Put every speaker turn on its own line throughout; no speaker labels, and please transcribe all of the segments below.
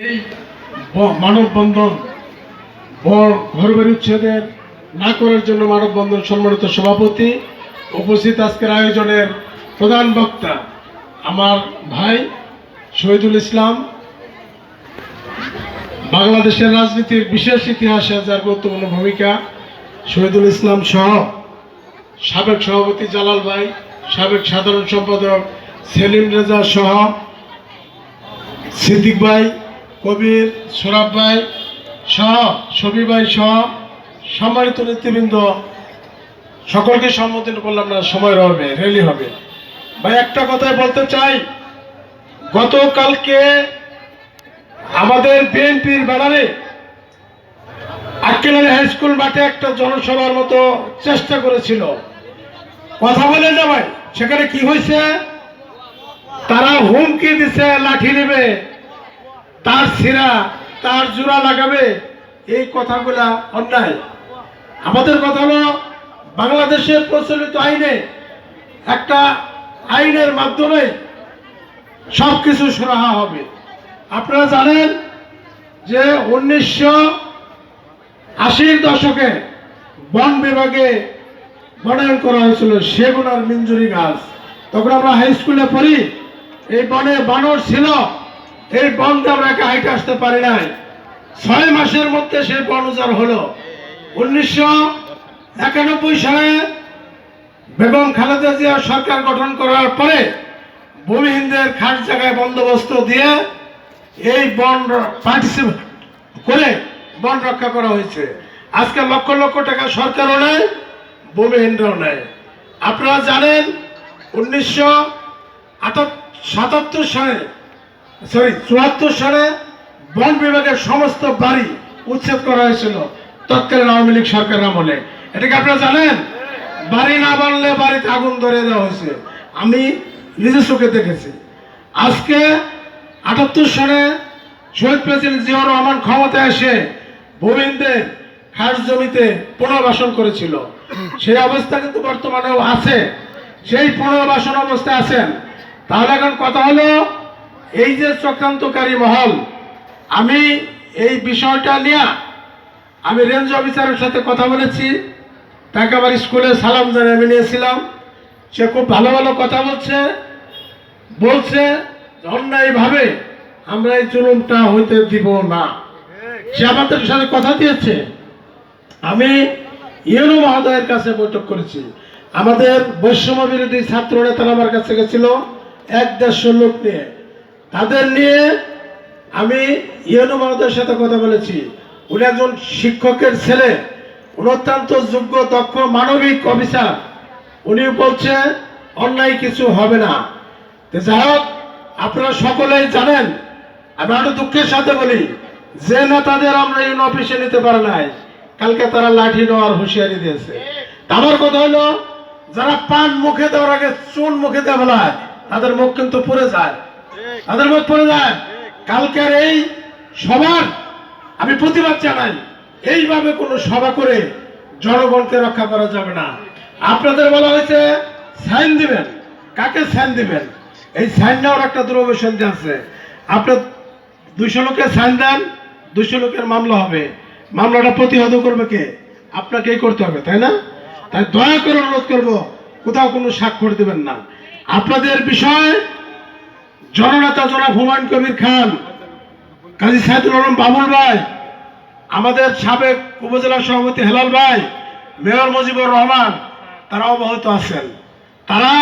এই মানববন্ধন, বর ঘরবাড়ি উচ্ছেদের না করার জন্য মানববন্ধন সম্মানিত সভাপতি উপস্থিত আজকের আয়োজনের প্রধান বক্তা আমার ভাই শহীদুল ইসলাম। বাংলাদেশের রাজনীতির বিশেষ ইতিহাসে যার গুরুত্বপূর্ণ ভূমিকা শহীদুল ইসলাম সহ সাবেক সভাপতি জালাল ভাই, সাবেক সাধারণ সম্পাদক সেলিম রেজা সহ সিদ্দিক ভাই কবির সোরাব ভাই সহ শবি ভাই সহ সম্মানিত নেতৃবৃন্দ, সকলকে সম্বোধন করলাম না, সময় হবে রেলি হবে। ভাই, একটা কথাই বলতে চাই। গতকালকে আমাদের বিএনপির ব্যানারে আক্কেলারি হাই স্কুল মাঠে একটা জনসভার মতো চেষ্টা করেছিল। কথা বলে না ভাই, সেখানে কি হয়েছে? তারা হুমকি দিছে, লাঠি নেবে। তার সিরা তার জোড়া লাগাবে, এই কথাগুলা অন্যায়। আমাদের কথা হলো বাংলাদেশের প্রচলিত আইনে, একটা আইনের মাধ্যমে সব কিছু সুরাহা হবে। আপনারা জানেন যে উনিশশো আশির দশকে বন বিভাগে বনায়ন করা হয়েছিল সেগুন আর মিঞ্জুরি গাছ। তখন আমরা হাই স্কুলে পড়ি, এই বনে বানর ছিল। এই বন দিয়ে আমরা হাইটে আসতে পারি নাই। ছয় মাসের মধ্যে সেই বন উজাড় হলো। উনিশশো একানব্বই সালে বেগম খালেদা জিয়া সরকার গঠন করার পরে ভূমিহীনদের খাস জায়গায় বন্দোবস্ত দিয়ে এই বন পার্টিসিপেট করে বন রক্ষা করা হয়েছে। আজকে লক্ষ লক্ষ টাকা সরকারও নেয়, ভূমিহীনরাও নেয়। আপনারা জানেন, উনিশশো সাতাত্তর সালে সরি, চুয়াত্তর সালে বন বিভাগের সমস্ত বাড়ি উচ্ছেদ করা হয়েছিল। তৎকালীন আওয়ামী লীগ সরকার আমলে। এটাকে আপনারা জানেন? বাড়ি না বানলে বাড়িতে আগুন ধরে দেওয়া হয়েছে। আমি নিজের চোখে দেখেছি। আজকে আটাত্তর সালে শহীদ প্রেসিডেন্ট জিয়াউর রহমান ক্ষমতায় এসে ভূমিনদের খাস জমিতে পুনর্বাসন করেছিল। সেই অবস্থা কিন্তু বর্তমানেও আছে। সেই পুনর্বাসন অবস্থায় আছেন। তাহলে এখন কথা হলো এই যে চক্রান্তকারী মহল, আমি এই বিষয়টা নিয়ে আমি রেঞ্জ অফিসারের সাথে কথা বলেছি। তাকে আমার স্কুলে সালাম জানিয়ে আমি নিয়েছিলাম। সে খুব ভালো ভালো কথা বলছে। বলছে অন্যায়ভাবে আমরা এই জুলুমটা হইতে দিব না। সে আমাদের সাথে কথা দিয়েছে। আমি ইউনো মহোদয়ের কাছে বৈঠক করেছি। আমাদের বৈষম্য বিরোধী ছাত্র নেতারা আমার কাছে গেছিল। এক দেড়শো লোক নিয়ে। তাদের নিয়ে আমি ইউনো মহোদয়ের সাথে কথা বলেছি। উনি একজন শিক্ষকের ছেলে অত্যন্ত যোগ্য, দক্ষ, মানবিক অফিসার। উনি বলছে, অন্যায় কিছু হবে না। যাই হোক, আপনারা সকলেই জানেন, আমি আরও দুঃখের সাথে বলি, যে নেতাদের আমরা ইউন অফিসে নিতে পারে নাই, কালকে তারা লাঠি নেওয়ার হুঁশিয়ারি দিয়েছে। আমার কথা হলো, যারা পান মুখে দেওয়ার আগে চুন মুখে দেওয়া তাদের মুখ কিন্তু পড়ে যায়। তাদের মুখ পড়ে যায়। কালকের এই সবার আমি প্রতিবাদ জানাই, এইভাবে কোনো সভা করে জনগণকে রক্ষা করা যাবে না। আপনাদের বলা হয়েছে, সাইন দিবেন। কাকে সাইন দিবেন? এই সাইন নেওয়ার একটা দুরবসন্ধি আছে। আপনার দুইশো লোকের সাইন দেন, দুইশো লোকের মামলা হবে। মামলাটা প্রতিহত করবে কে? আপনাকেই করতে হবে, তাই না? তাই দয়া করে অনুরোধ করব, কোথাও কোনো স্বাক্ষর দিবেন না। আপনাদের বিষয় জননেতা জনাব হুমায়ুন কবির খান, কাজী সাইদুল আলম বাবুল ভাই, আমাদের সাবেক উপজেলা সভাপতি হেলাল ভাই, মেয়র মুজিবুর রহমান তারা অবহত আছেন। তারা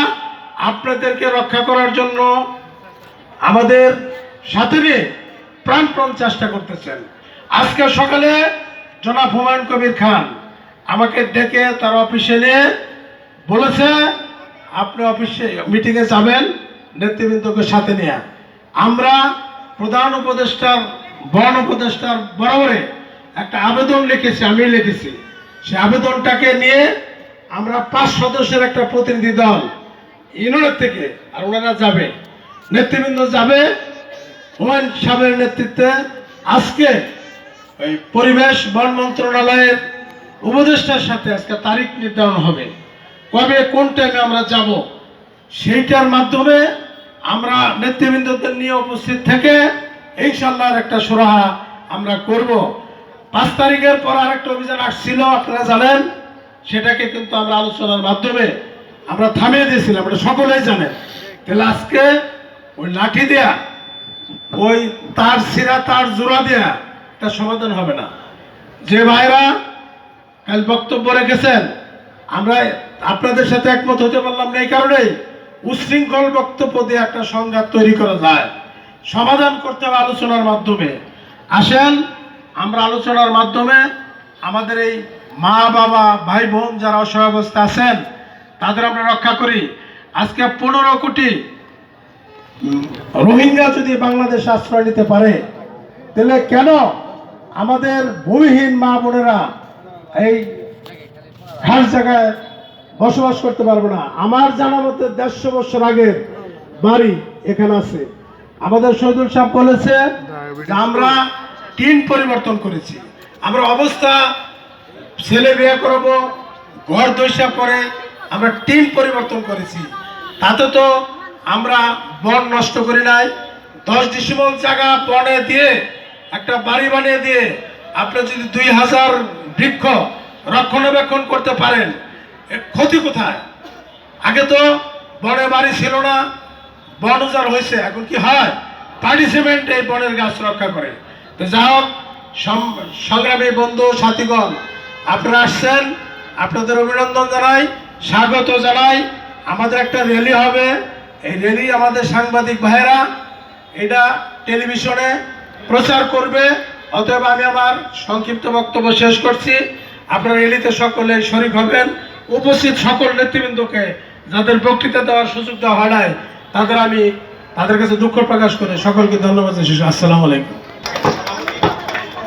আপনাদেরকে রক্ষা করার জন্য আমাদের সাথে নিয়ে প্রাণপণ চেষ্টা করতেছেন। আজকে সকালে জনাব হুমায়ুন কবির খান আমাকে ডেকে তার অফিসে নিয়ে বলেছে, আপনি অফিসে মিটিংয়ে যাবেন। নেতৃবৃন্দকে সাথে নিয়ে। আমরা প্রধান উপদেষ্টার, বন উপদেষ্টার বরাবরে একটা আবেদন লিখেছি আমি লিখেছি। সে আবেদনটাকে নিয়ে আমরা পাঁচ সদস্যের একটা প্রতিনিধি দল ইউনিয়নের থেকে, আর ওনারা যাবে। নেতৃবৃন্দ যাবে হুমায়ুন সাহেবের নেতৃত্বে। আজকে ওই পরিবেশ বন মন্ত্রণালয়ের উপদেষ্টার সাথে আজকে তারিখ নির্ধারণ হবে। কবে, কোন টাইমে আমরা যাব? সেইটার মাধ্যমে আমরা নেতৃবৃন্দদের নিয়ে উপস্থিত থেকে এই ইনশাল্লাহর একটা সুরাহা আমরা করব। পাঁচ তারিখের পর আরেকটা অভিযান আসছিল আপনারা জানেন সেটাকে কিন্তু আমরা আলোচনার মাধ্যমে আমরা থামিয়ে দিয়েছিলাম এটা সকলেই জানেন তাহলে আজকে ওই লাঠি দেয়া ওই তার সিরা তার জোড়া দেয়া তার সমাধান হবে না। যে ভাইরা কাল বক্তব্য রেখেছেন আমরা আপনাদের সাথে একমত হতে পারলাম না এই কারণেই। উশৃঙ্খল বক্তব্য দিয়ে একটা সংঘাত তৈরি করা যায়। সমাধান করতে হবে আলোচনার মাধ্যমে। আসেন, আমরা আলোচনার মাধ্যমে আমাদের এই মা, বাবা, ভাই, বোন যারা অসহায় অবস্থা আছেন, তাদের আমরা রক্ষা করি। আজকে পনেরো কোটি রোহিঙ্গা যদি বাংলাদেশে আশ্রয় নিতে পারে, তাহলে কেন আমাদের ভূমিহীন মা বোনেরা এই খাস জায়গায় বসবাস করতে পারব না। আমার জানা মতে দেড়শো বছর আগের বাড়ি এখানে আছে। আমাদের শহীদুল সাহেব বলেছে আমরা টিন পরিবর্তন করেছি। আমরা অবস্থা ছেলে বিয়ে করব ঘর দৈসা করে আমরা টিন পরিবর্তন করেছি। তাতে তো আমরা বন নষ্ট করি নাই। দশ ডিসিমল জায়গা বনে দিয়ে একটা বাড়ি বানিয়ে দিয়ে আপনি যদি দুই হাজার বৃক্ষ রক্ষণাবেক্ষণ করতে পারেন ক্ষতি কোথায়? আগে তো বনে বাড়ি ছিল না, বন উজাড় হয়েছে, এখন কি হয়? পার্টিসিপেন্ট এই বনের গাছ রক্ষা করে। তো যা হোক সংগ্রামী বন্ধু, সাথীগণ, আপনারা আসছেন, আপনাদের অভিনন্দন জানাই, স্বাগত জানাই। আমাদের একটা র্যালি হবে। এই র্যালি আমাদের সাংবাদিক ভাইয়েরা, এটা টেলিভিশনে প্রচার করবে, অতএব আমি আমার সংক্ষিপ্ত বক্তব্য শেষ করছি। আপনারা র্যালিতে সকলে শরিক হবেন। উপস্থিত সকল নেতৃবৃন্দকে যাদের বক্তৃতা দেওয়ার সুযোগ দেওয়া হয় নাই, তাদের আমি তাদের কাছে দুঃখ প্রকাশ করে সকলকে ধন্যবাদ। আসসালামু আলাইকুম